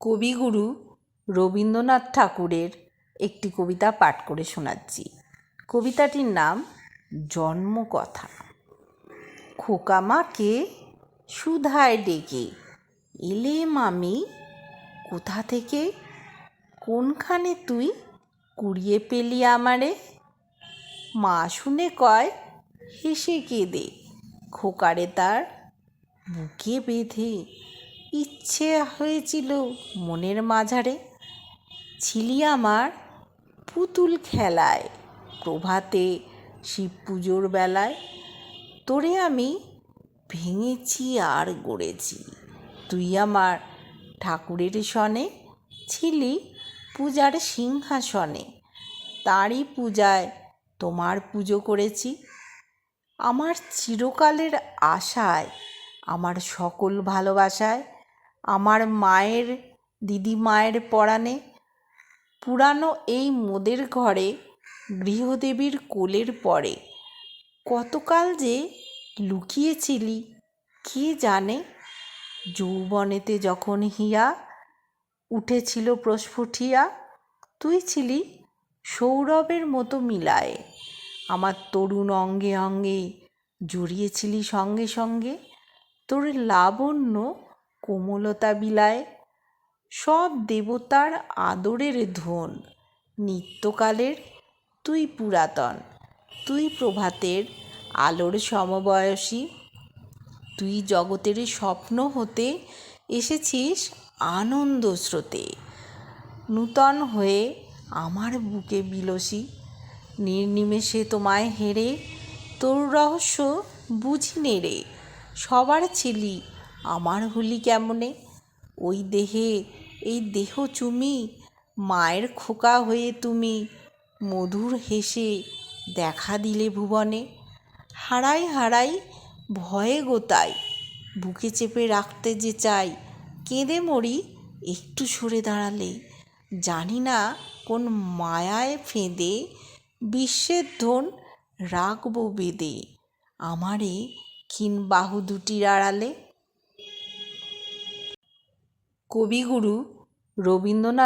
কবিগুরু রবীন্দ্রনাথ ঠাকুরের একটি কবিতা পাঠ করে শোনাচ্ছি। কবিতাটির নাম জন্মকথা। খোকা মাকে সুধায় ডেকে এলেম আমি কোথা থেকে, কোনখানে তুই কুড়িয়ে পেলি আমারে? মা শুনে কয়, হেসে কেঁদে খোকারে তার বুকে বেঁধে ইচ্ছে হয়েছিল মনের মাঝারে। ছিলি আমার পুতুল খেলায়, প্রভাতে শিব পুজোর বেলায়। তোরে আমি ভেঙেছি আর গড়েছি। তুই আমার ঠাকুরের সনে ছিলি পূজার সিংহাসনে। তাঁরই পূজায় তোমার পুজো করেছি। আমার চিরকালের আশায়, আমার সকল ভালোবাসায় আমার মায়ের, দিদি মায়ের পরাণে পুরানো এই মোদের ঘরে গৃহদেবীর কোলের পরে। কতকাল যে লুকিয়েছিলি, কে জানে? যৌবনেতে যখন হিয়া উঠেছিল প্রস্ফুটিয়া, তুই ছিলি সৌরভের মতো মিলায়। আমার তরুণ অঙ্গে অঙ্গে জড়িয়েছিলি সঙ্গে সঙ্গে তোর লাবণ্য কোমলতা বিলায়, সব দেবতার আদরের ধন। নিত্যকালের তুই পুরাতন, তুই প্রভাতের আলোর সমবয়সী। তুই জগতের স্বপ্ন হতে এসেছিস আনন্দ স্রোতে। নূতন হয়ে আমার বুকে বিলসি। নির্নিমেষে তোমায় হেরে তোর রহস্য বুঝি রে সবার ছিলি আমার হলি কেমনে? ওই দেহে, এই দেহ চুমি, মায়ের খোকা হয়ে তুমি মধুর হেসে দেখা দিলে ভুবনে। হারাই হারাই ভয়ে গোতাই বুকে চেপে রাখতে যে চাই, কেঁদে মরি একটু সরে দাঁড়ালে। জানি না কোন মায়ায় ফেঁদে, বিশ্বের ধন রাখব বেঁধে আমারে ক্ষীণ বাহু দুটির আড়ালে কবিগুরু রবীন্দ্রনাথ